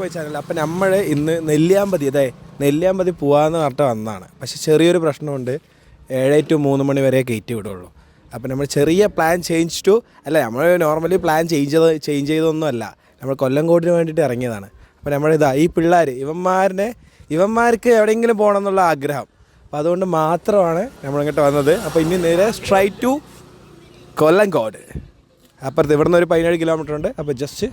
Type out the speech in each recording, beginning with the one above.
പോയി ചാനൽ അപ്പം നമ്മൾ ഇന്ന് നെല്ലിയാമ്പതി അതെ നെല്ലിയാമ്പതി പോകാമെന്ന് പറഞ്ഞിട്ട് വന്നതാണ്. പക്ഷേ ചെറിയൊരു പ്രശ്നമുണ്ട്. ഏഴ് ടു മൂന്ന് മണി വരെ കയറ്റി വിടുള്ളൂ. അപ്പം നമ്മൾ ചെറിയ പ്ലാൻ ചേഞ്ച് ടു അല്ല നമ്മൾ നോർമലി പ്ലാൻ ചേഞ്ച് ചെയ്ത് ചേഞ്ച് ചെയ്തൊന്നും അല്ല നമ്മൾ കൊല്ലംകോടിന് വേണ്ടിയിട്ട് ഇറങ്ങിയതാണ്. അപ്പം നമ്മളിതാ ഈ പിള്ളേർ ഇവന്മാരിനെ ഇവന്മാർക്ക് എവിടെയെങ്കിലും പോകണം എന്നുള്ള ആഗ്രഹം. അപ്പോൾ അതുകൊണ്ട് മാത്രമാണ് നമ്മളിങ്ങോട്ട് വന്നത്. അപ്പോൾ ഇനി നേരെ സ്ട്രൈറ്റ് ടു കൊല്ലംകോട് അപ്പുറത്ത് ഇവിടുന്ന് ഒരു പതിനേഴ് കിലോമീറ്റർ ഉണ്ട്. അപ്പോൾ ജസ്റ്റ്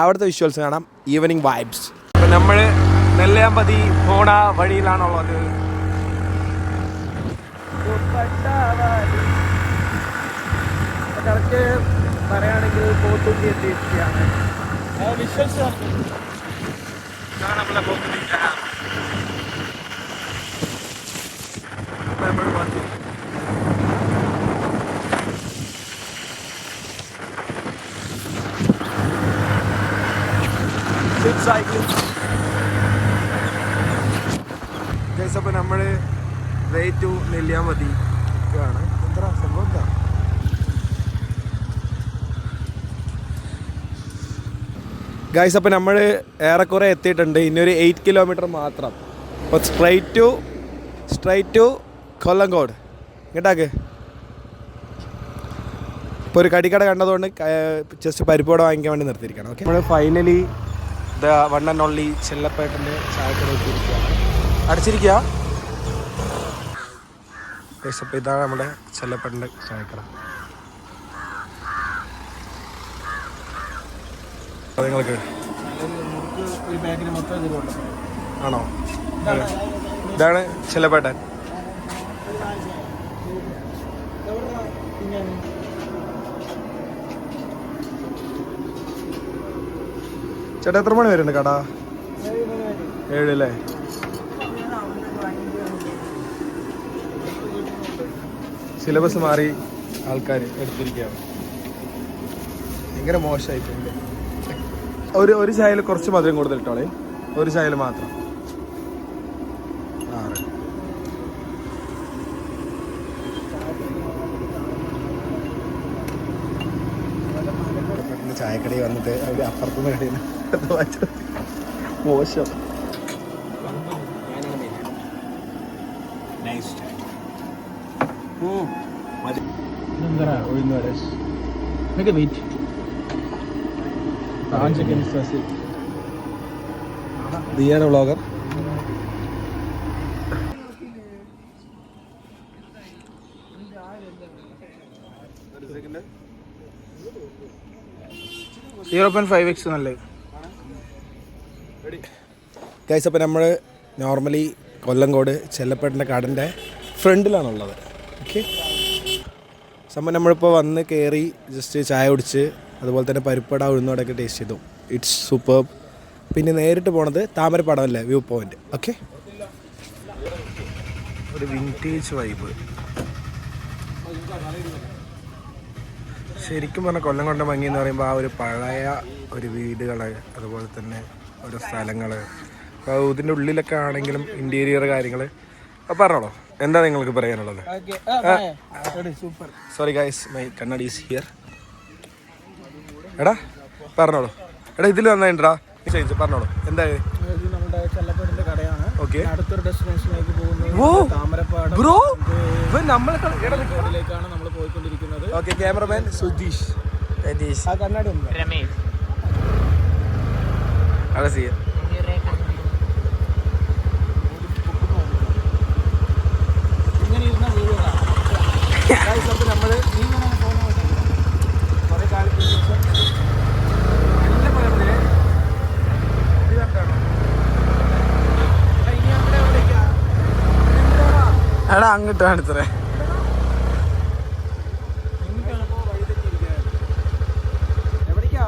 അവിടുത്തെ വിഷ്വൽസ് കാണാം. ഈവനിങ് വൈബ്സ് അപ്പോൾ നമ്മൾ നെല്ലയാമ്പതി പോണ വഴിയിലാണുള്ളത്. കറക്റ്റ് പറയുകയാണെങ്കിൽ പോത്തുണ്ടി എത്തിയിരിക്കുകയാണ് വിഷ്വൽസ് നമ്മളെ പോത്തുണ്ടി നമ്മൾ വന്നു ഗൈസ് അപ്പോൾ നമ്മൾ വേ ടു നെല്ലിയാമതി ആണ് എന്താ സംഭവം എന്താ? ഗൈസ് അപ്പോൾ നമ്മൾ ഏറെക്കുറെ എത്തിയിട്ടുണ്ട്. ഇനി ഒരു എയ്റ്റ് കിലോമീറ്റർ മാത്രം. അപ്പോൾ straight to straight to Kollankode. ഇങ്ങോട്ടാക്ക്. ഇപ്പോൾ ഒരു കടിക്കട കണ്ടതുകൊണ്ട് ജസ്റ്റ് പരിപ്പോടെ വാങ്ങിക്കാൻ വേണ്ടി നിർത്തിയിരിക്കണം ഓക്കെ നമ്മൾ finally the one and only ചെല്ലപ്പേട്ടന്റെ ചായക്കട എത്തിയിരിക്കുകയാണ്. അടിച്ചിരിക്കുക. അപ്പോൾ ഇതാണ് നമ്മുടെ ചെല്ലപ്പേട്ടന്റെ ചായക്കട. നിങ്ങൾക്ക് ആണോ? ഇതാണ് ചെല്ലപ്പേട്ടൻ. ചേട്ടാ എത്ര മണി വരുന്നുണ്ട് കട? ഏഴ് അല്ലേ സിലബസ് മാറി ആൾക്കാർ എടുത്തിരിക്കുകയാണ്. ഭയങ്കര മോശമായിട്ടുണ്ട്. ഒരു ഒരു ചായയിൽ കുറച്ച് മധുരം കൂടുതൽ ഇട്ടോളേ. ഒരു ചായയിൽ മാത്രം. ചായക്കടയിൽ വന്നിട്ട് അവർ അപ്പുറത്തുനിന്ന് കടയിൽ നിന്ന് വാങ്ങിച്ചത് മോശം. ദിയാണ് vlogger zero point five X നല്ലത്. ഗൈസ് അപ്പോൾ നമ്മൾ നോർമലി കൊല്ലങ്കോട് ചെല്ലപ്പേട്ടന്റെ കടന്റെ ഫ്രണ്ടിലാണുള്ളത്. ഓക്കെ സംഭവം നമ്മളിപ്പോൾ വന്ന് കയറി ജസ്റ്റ് ചായ കുടിച്ച് അതുപോലെ തന്നെ പരിപ്പട ഉഴുന്നോടൊക്കെ ടേസ്റ്റ് ചെയ്തു. ഇറ്റ്സ് സൂപ്പർ പിന്നെ നേരിട്ട് പോണത് താമരപ്പാടമല്ലേ വ്യൂ പോയിന്റ് ഓക്കെ ഒരു വിന്റേജ് വൈബ് ശരിക്കും പറഞ്ഞാൽ കൊല്ലംകൊണ്ട ഭംഗി എന്ന് പറയുമ്പോൾ ആ ഒരു പഴയ ഒരു വീടുകൾ അതുപോലെ തന്നെ ഓരോ സ്ഥലങ്ങൾ അപ്പോൾ ഇതിന്റെ ഉള്ളിലൊക്കെ ആണെങ്കിലും ഇന്റീരിയർ കാര്യങ്ങൾ അപ്പോൾ പറഞ്ഞോളൂ എന്താ നിങ്ങൾക്ക് പറയാനുള്ളത്? സോറി ഗൈസ് മൈ കണ്ണാടി ഈസ് ഹിയർ എടാ പറഞ്ഞോളൂ. എടാ ഇതിൽ വന്നിട്ടാ ചേച്ചി പറഞ്ഞോളൂ. എന്താ നമ്മുടെ ചെല്ലപ്പേടിന്റെ കടയാണ്. ഓക്കെ അടുത്തൊരു ഡെസ്റ്റിനേഷനിലേക്ക് പോകുന്നത് താമരപ്പാടം. ബ്രോ! നമ്മളെ നമ്മൾ പോയിക്കൊണ്ടിരിക്കുന്നത്. Okay cameraman Sujeesh. ആ കണ്ണാടി ഉണ്ട്. അവിടെ ചെയ്യാം ഇങ്ങനെ ഇരുന്ന വീഴുക അപ്പോൾ നമ്മൾ കുറേ കാലത്തിന് ശേഷം നല്ല പകർന്നേ ഇത് കണ്ടാണോ ഇനി നമ്മുടെ എവിടേക്കാ എടാ അങ്ങോട്ട് എവിടേക്കാ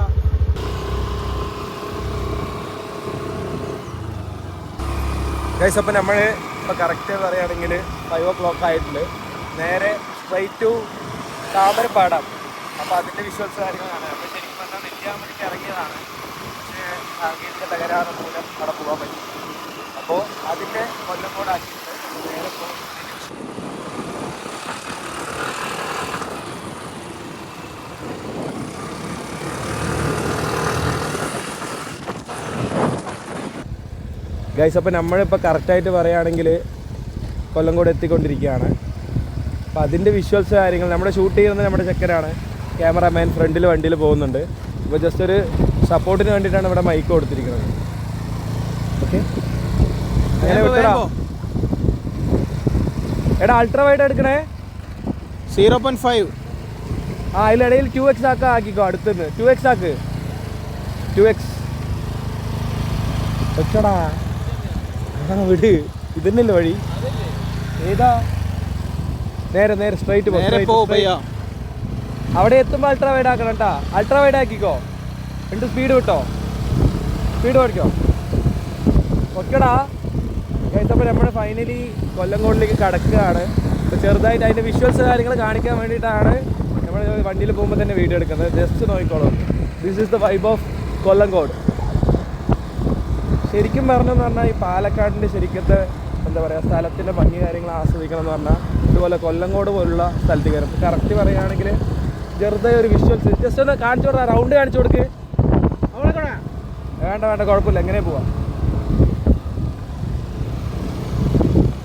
ഗൈസ് അപ്പം നമ്മൾ ഇപ്പോൾ കറക്റ്റ് പറയുകയാണെങ്കിൽ ഫൈവ് ഓ ക്ലോക്ക് ആയിട്ടുണ്ട്. നേരെ സ്ട്രൈറ്റ് ടു താമരപ്പാടാം. അപ്പോൾ അതിന്റെ വിഷ്വൽസ് കാര്യങ്ങളാണ് അപ്പോൾ ശരിക്കും പറഞ്ഞാൽ നെല്ലിയാൻ വേണ്ടി ഇറങ്ങിയതാണ്. പക്ഷേ സാങ്കേതിക തകരാറ് മൂലം അവിടെ പോകാൻ പറ്റും. അപ്പോൾ അതിന്റെ കൊല്ലം കൂടെ ആക്കിയിട്ട് നേരെ ഇപ്പോൾ ഗൈസ് അപ്പോൾ നമ്മളിപ്പോൾ കറക്റ്റായിട്ട് പറയുകയാണെങ്കിൽ കൊല്ലംകോട് എത്തിക്കൊണ്ടിരിക്കുകയാണ്. അപ്പോൾ അതിന്റെ വിഷ്വൽസ് കാര്യങ്ങൾ നമ്മുടെ ഷൂട്ട് ചെയ്യുന്നത് നമ്മുടെ ചെക്കനാണ്. ക്യാമറാമാൻ ഫ്രണ്ടിൽ വണ്ടിയിൽ പോകുന്നുണ്ട്. ഇപ്പോൾ ജസ്റ്റ് ഒരു സപ്പോർട്ടിന് വേണ്ടിയിട്ടാണ് ഇവിടെ മൈക്ക് കൊടുത്തിരിക്കുന്നത്. ഓക്കെ അങ്ങനെ വിട്ടടാ. എടാ അൾട്രാ വൈഡ് എടുക്കണേ. സീറോ പോയിന്റ് ഫൈവ് ആ അതിലിടയിൽ ടു എക്സ് ആക്ക ആക്കിക്കോ അടുത്തുനിന്ന് ടു എക്സ് ആക്ക്. ടു എക്സ് വെച്ചടാ. വിട്. തന്നെയല്ലേ വഴി? ഏതാ? നേരെ നേരെ സ്ട്രൈറ്റ് അവിടെ എത്തുമ്പോൾ അൾട്രാ വൈഡ് ആക്കണം കേട്ടാ അൾട്രാ വൈഡ് ആക്കിക്കോ. രണ്ട് സ്പീഡ് വിട്ടോ? സ്പീഡ് പഠിക്കോ? ഓക്കെടാ. കഴിച്ചപ്പോൾ നമ്മൾ ഫൈനലി കൊല്ലംകോടിലേക്ക് കടക്കുകയാണ്. അപ്പോൾ ചെറുതായിട്ട് അതിന്റെ വിഷ്വൽസ് കാര്യങ്ങൾ കാണിക്കാൻ വേണ്ടിയിട്ടാണ് നമ്മൾ വണ്ടിയിൽ പോകുമ്പോൾ തന്നെ വീഡിയോ എടുക്കുന്നത്. ജസ്റ്റ് നോക്കിക്കോളൂ. This is the vibe of Kollankode. ശരിക്കും പറഞ്ഞെന്ന് പറഞ്ഞാൽ ഈ പാലക്കാടിന്റെ ശരിക്കത്തെ എന്താ പറയുക സ്ഥലത്തിന്റെ ഭംഗി കാര്യങ്ങൾ ആസ്വദിക്കണം എന്ന് പറഞ്ഞാൽ ഇതുപോലെ കൊല്ലങ്കോട് പോലുള്ള സ്ഥലത്ത് കയറും. കറക്റ്റ് പറയുകയാണെങ്കിൽ ചെറുതായി ഒരു വിഷ്വൽസ് ജസ്റ്റ് ഒന്ന് കാണിച്ചു കൊടുക്കാം റൗണ്ട് കാണിച്ചു കൊടുക്ക്. വേണ്ട വേണ്ട കുഴപ്പമില്ല. എങ്ങനെ പോവാം?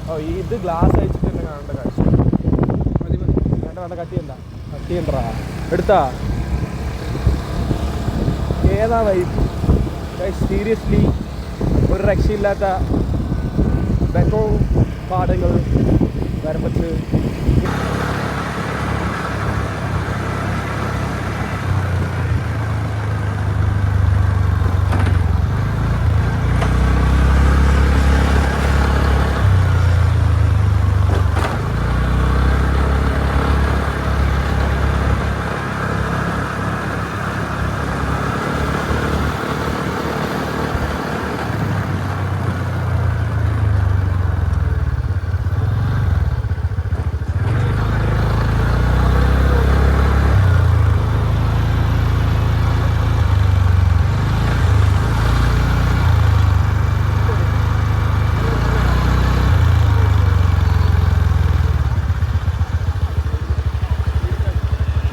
ഓ ഇത് ഗ്ലാസ് അയച്ചിട്ട് തന്നെ കാണേണ്ട കാഴ്ച. വേണ്ട വേണ്ട കട്ടി എന്താ എടുത്താ? ഏതാ വൈബ് സീരിയസ്ലി ഒരു രക്ഷയില്ലാത്ത ബെക്കോ പാടങ്ങൾ വരമ്പത്ത്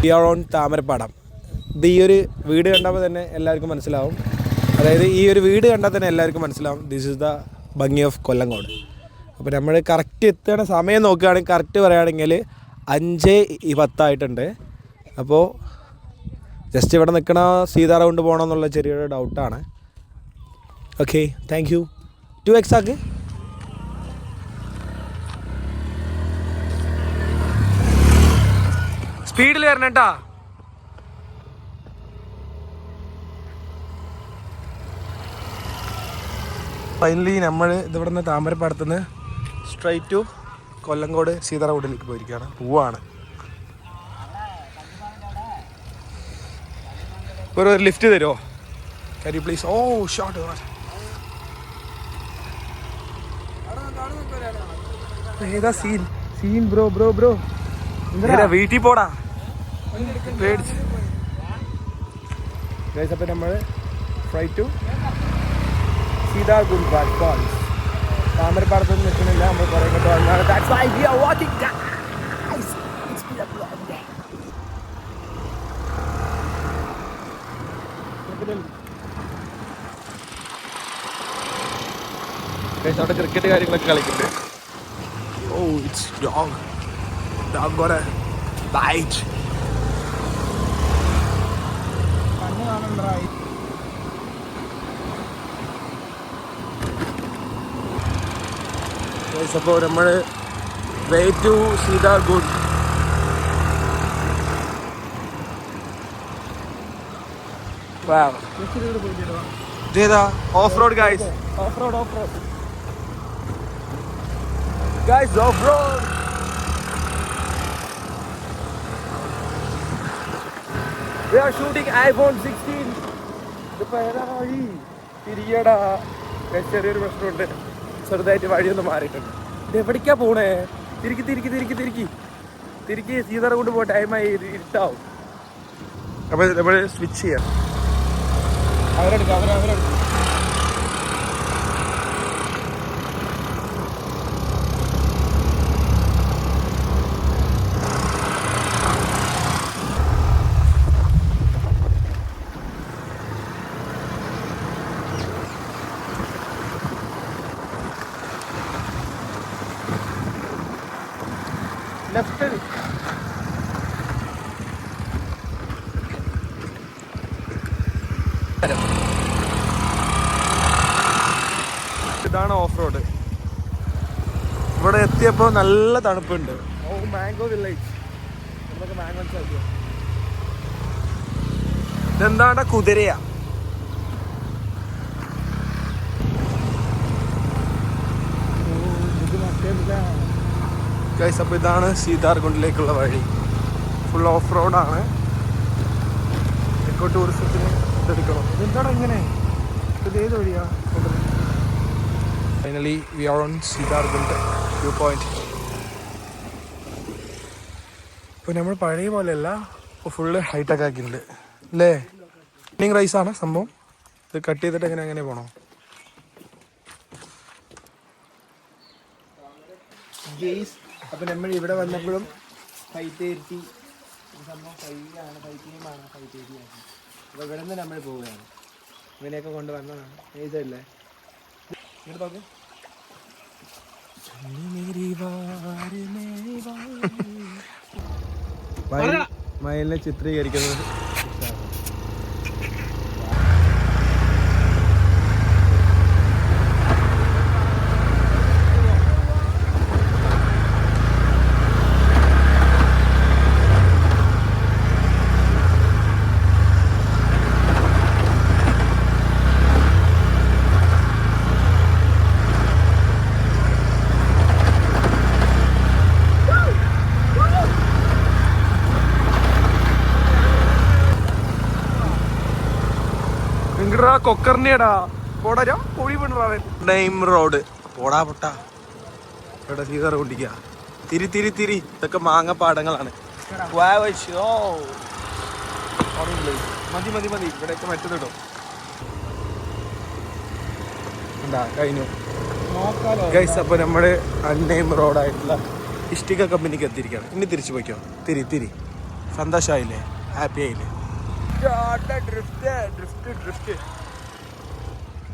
വി ആർ ഓൺ താമരപ്പാടം. ഇത് ഈ ഒരു വീട് കണ്ടപ്പോൾ തന്നെ എല്ലാവർക്കും മനസ്സിലാവും. അതായത് ഈ ഒരു വീട് കണ്ടാൽ തന്നെ എല്ലാവർക്കും മനസ്സിലാവും. ദിസ് ഇസ് ദ ഭംഗി ഓഫ് കൊല്ലങ്കോട് അപ്പോൾ നമ്മൾ കറക്റ്റ് എത്തുന്ന സമയം നോക്കുകയാണെങ്കിൽ കറക്റ്റ് പറയുകയാണെങ്കിൽ അഞ്ച് പത്തായിട്ടുണ്ട്. അപ്പോൾ ജസ്റ്റ് ഇവിടെ നിൽക്കണ സീതാറ കൊണ്ട് പോകണമെന്നുള്ള ചെറിയൊരു ഡൗട്ടാണ് okay thank you two X സ്പീഡിൽ വരണം കേട്ടാ. ഫൈനലി നമ്മൾ ഇതിവിടെ നിന്ന് താമരപ്പാടത്ത് നിന്ന് സ്ട്രൈറ്റ് ടു കൊല്ലങ്കോട് സീതാ റോഡിലേക്ക് പോയിരിക്കുകയാണ്. പോവാണ്. ഒരു ലിഫ്റ്റ് തരുമോ കരി പ്ലീസ് ഓ ഷോട്ട് ഏതാ scene scene bro bro bro വീട്ടിൽ പോടാ. ഗൈസ് അപ്പം നമ്മൾ ഫ്ലൈ ടു സീതാഗുണ്ട് ഫാൾസ് താമരപ്പാടത്തൊന്നും നിൽക്കുന്നില്ല നമ്മൾ കുറേ വന്നാണ്. That's why we are walking, guys. It's അവിടെ ക്രിക്കറ്റ് കാര്യങ്ങളൊക്കെ കളിക്കുന്നുണ്ട്. ഓ it's dog dog got bite കണ്ണ് കാണണ്ടാ അപ്പോൾ നമ്മൾ വേ ടു സീതാ ഗുഡ് ഇതേതാ? Off road guys off road off road guys off road We are shooting iPhone 16. ഇതിപ്പോ ഏതാ വഴി തിരികെടാ ചെറിയൊരു പ്രശ്നമുണ്ട്. ചെറുതായിട്ട് വഴിയൊന്ന് മാറിയിട്ടുണ്ട്. എവിടേക്കാ പോണേ? തിരിക്കി തിരിക്കി തിരിക്കി തിരിക്കി. തിരിക്കി സീതറ കൊണ്ട് പോ ടൈമായി ഇരുട്ടാവും. അപ്പൊ സ്വിച്ച് ചെയ്യാം. അവരെടുക്കാം അവരെ അവരെടുക്കാം ലെഫ്റ്റ് ഇതാണ് ഓഫ് റോഡ് ഇവിടെ എത്തിയപ്പോൾ നല്ല തണുപ്പുണ്ട്. ഓ മാംഗോ വില്ലേജ് നമുക്ക് മാംഗോ ഇതെന്താണ്ട കുതിരയാ. ഗൈസ് അപ്പോൾ ഇതാണ് സീതാർകുണ്ടിലേക്കുള്ള വഴി. ഫുൾ ഓഫ് റോഡാണ് എക്കോ ടൂറിസത്തിന് ഇതെടുക്കണം ഇതെന്താടാ ഇങ്ങനെ? ഇത് ഏത് വഴിയാ? Finally we are on Seethargundu view point ഇപ്പോൾ നമ്മൾ പഴയ പോലെയല്ല ഇപ്പോൾ ഫുള്ള് ഹൈടെക് ആക്കിയിട്ടുണ്ട്. അല്ലേ? റണ്ണിങ് റൈസ് ആണ് സംഭവം. ഇത് കട്ട് ചെയ്തിട്ട് എങ്ങനെ എങ്ങനെ പോണോ? ഗെയ്സ് അപ്പം നമ്മൾ ഇവിടെ വന്നപ്പോഴും ഫൈറ്റ് എത്തി സംഭവം ഫൈലാണ് ഫൈറ്റ് ടീമാണ് ഫൈറ്റ് എത്തിയാണ് അപ്പോൾ ഇവിടെ നിന്ന് നമ്മൾ പോവുകയാണ്. ഇവനെയൊക്കെ കൊണ്ടുവന്നതാണ് ഏതല്ലേ ഇങ്ങോട്ട് നോക്ക്. മയിലിനെ ചിത്രീകരിക്കുന്നത് കൊക്കറിനെടാ പോടാ പൊഴി പണിറാവൻ റോഡ് പോടാ പൊട്ടാ. ഇവിടെ സീസർ കൊണ്ടിരിക്കുക തിരി തിരി തിരി. ഇതൊക്കെ മാങ്ങ പാടങ്ങളാണ്. മതി മതി മതി. ഇവിടെയൊക്കെ മറ്റേതിടും എന്താ കഴിഞ്ഞു. ഗൈസ് അപ്പോൾ നമ്മുടെ അൺനെയിം റോഡായിട്ടുള്ള ഇഷ്ടിക കമ്പനിക്ക് എത്തിയിരിക്കുകയാണ്. ഇനി തിരിച്ചു പോയിക്കോ. തിരി തിരി. സന്തോഷമായില്ലേ? ഹാപ്പി ആയില്ലേ? ഡ്രിഫ്റ്റ് ഡ്രിഫ്റ്റ് ഡ്രിഫ്റ്റ്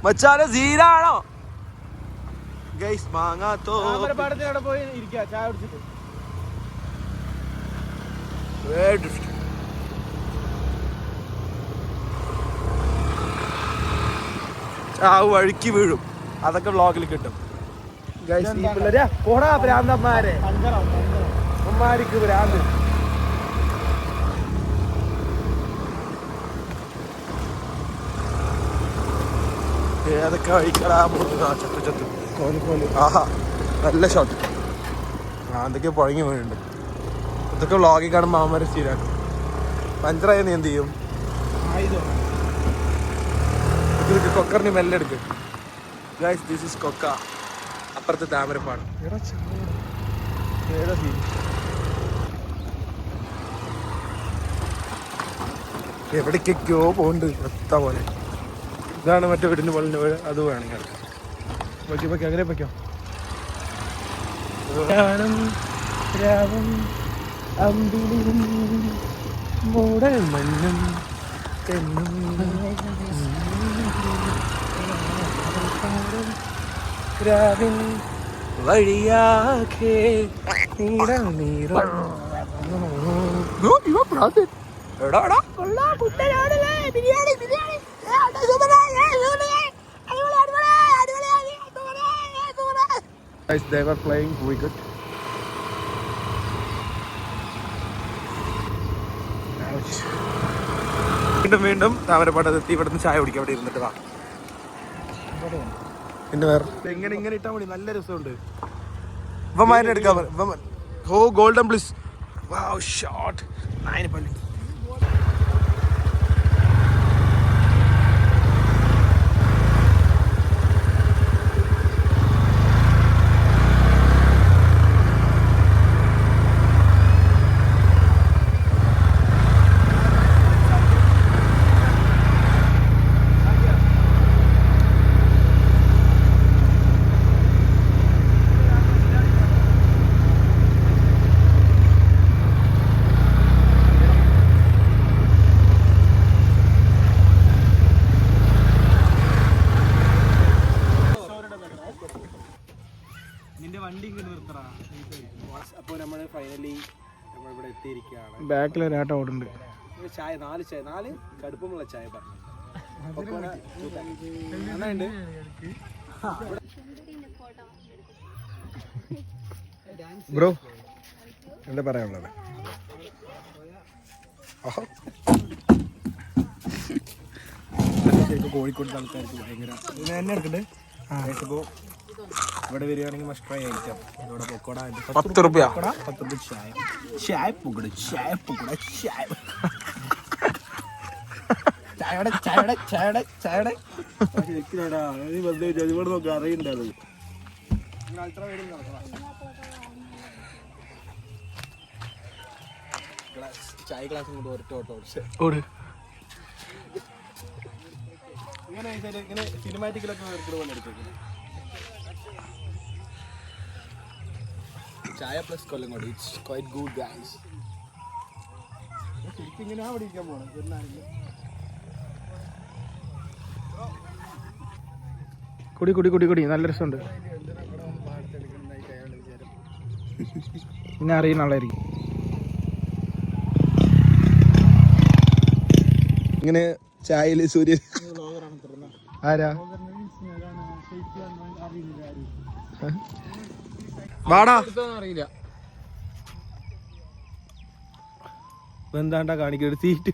മച്ചാനെ സീനാണോ? ഗൈസ് മാങ്ങാത്തോ പോയി ഇരിക്കുക ചായ കുടിച്ചിട്ട്. ഡ്രിഫ്റ്റ് ആ വഴുക്കി വീഴും. അതൊക്കെ വ്ളോഗിൽ കിട്ടും. ഗൈസ് ഈ പിള്ളേരെ പോടാ ഭ്രാന്തന്മാരെ അമ്മമാർക്ക് ഭ്രാന്ത് ഏതൊക്കെ വഴിക്കടാ പോകുന്നത് ചത്തു ചത്തു. കോൽ കോൽ. ആഹാ നല്ല ഷോട്ട് ആ എന്തൊക്കെ പുഴങ്ങി വീഴുന്നുണ്ട് ഇതൊക്കെ വ്ളോഗിൽ കാണുമ്പോൾ അമ്മമാരെ സ്ഥിരാക്കും പഞ്ചറായ നീ എന്ത് ചെയ്യും? ഇത് കൊക്കറിന് മെല്ലെ എടുക്ക് ഗൈസ് ദിസ് ഇസ് കൊക്ക. അപ്പുറത്തെ താമരപ്പാണ്. ഏതാ സീൻ എവിടേക്കൊക്കെയോ പോകുന്നുണ്ട് എത്ത പോലെ. ഇതാണ് മറ്റേ വീടിന് മുകളിന്റെ വീട്. അത് വേണമെങ്കിൽ പൊയ്ക്കോ പൊയ്ക്കോ അങ്ങനെ പൊയ്ക്കോ രാവും അമ്പിളിയും മൂടൽ മഞ്ഞും തെന്നും രാവിൻ വഴിയാകെ നീട നീട ഇവ പ്രാന്തൻ എടാ എടാ. Guys, they were playing cricket. could വീണ്ടും വീണ്ടും താമരപ്പാടത്തെത്തി ഇവിടുന്ന് ചായ കുടിക്കാം അവിടെ ഇരുന്നിട്ട് വാ. പിന്നെ വേറെ? എങ്ങനെ ഇങ്ങനെ ഇട്ടാൽ മതി നല്ല രസമുണ്ട്. ഇവന്മാരെ എടുക്കാൻ ഓ ഗോൾഡൻ ബ്ലിസ് വാ ഷോട്ട് നയൻ അപ്പോൾ നമ്മൾ ഫൈനലി നമ്മൾ ഇവിടെ എത്തിയിരിക്കുകയാണ്. ബാക്കിൽ ഒരാട്ടം ഓടുണ്ട് ചായ നാല് ചായ നാല് കടുപ്പമുള്ള ചായ പറഞ്ഞു ബ്രോ എന്താ പറയാനുള്ളത്? കോഴിക്കോട് ആൾക്കാർക്ക് ഭയങ്കര. ഇത് തന്നെ എടുക്കണ്ടേ? ഇപ്പോൾ ഇവിടെ വരികയാണെങ്കിൽ മസ്റ്റ് ട്രൈ ഐറ്റം ഇവിടെ പൊക്കോട. പത്ത് റുപ്യ. പത്ത് രൂപ ചായ. ചായ പൊക്കട ചായ പൊക്കട ചായ ചായയുടെ ചായയുടെ ചായയുടെ ചായയുടെ. ശരിക്കും നീ വെറുതെ ഇവിടെ നോക്കി അറിയണ്ടത് ചായ ഗ്ലാസ് കൊണ്ട് ഒരൊറ്റ ഓട്ടോ ഓടിച്ച്. ഓട്. ഇങ്ങനെ ഇങ്ങനെ സിനിമാറ്റിക്കിലൊക്കെ എടുക്കുന്ന ചായ പ്ലസ് കൊല്ലം കൂടി ഇറ്റ്സ് ക്വൈറ്റ് ഗുഡ് ഗൈസ് ഇങ്ങനെ അവിടെ ഇരിക്കാൻ പോകണം കുടി കുടി കുടി കുടി. നല്ല രസമുണ്ട്. പിന്നെ അറിയുന്ന ആളായിരിക്കും. ഇങ്ങനെ ചായയിൽ സൂര്യൻ ആരാ? വാടാ. അറിയില്ല. എന്താണ്ടാ കാണിക്കൊരു സീറ്റ്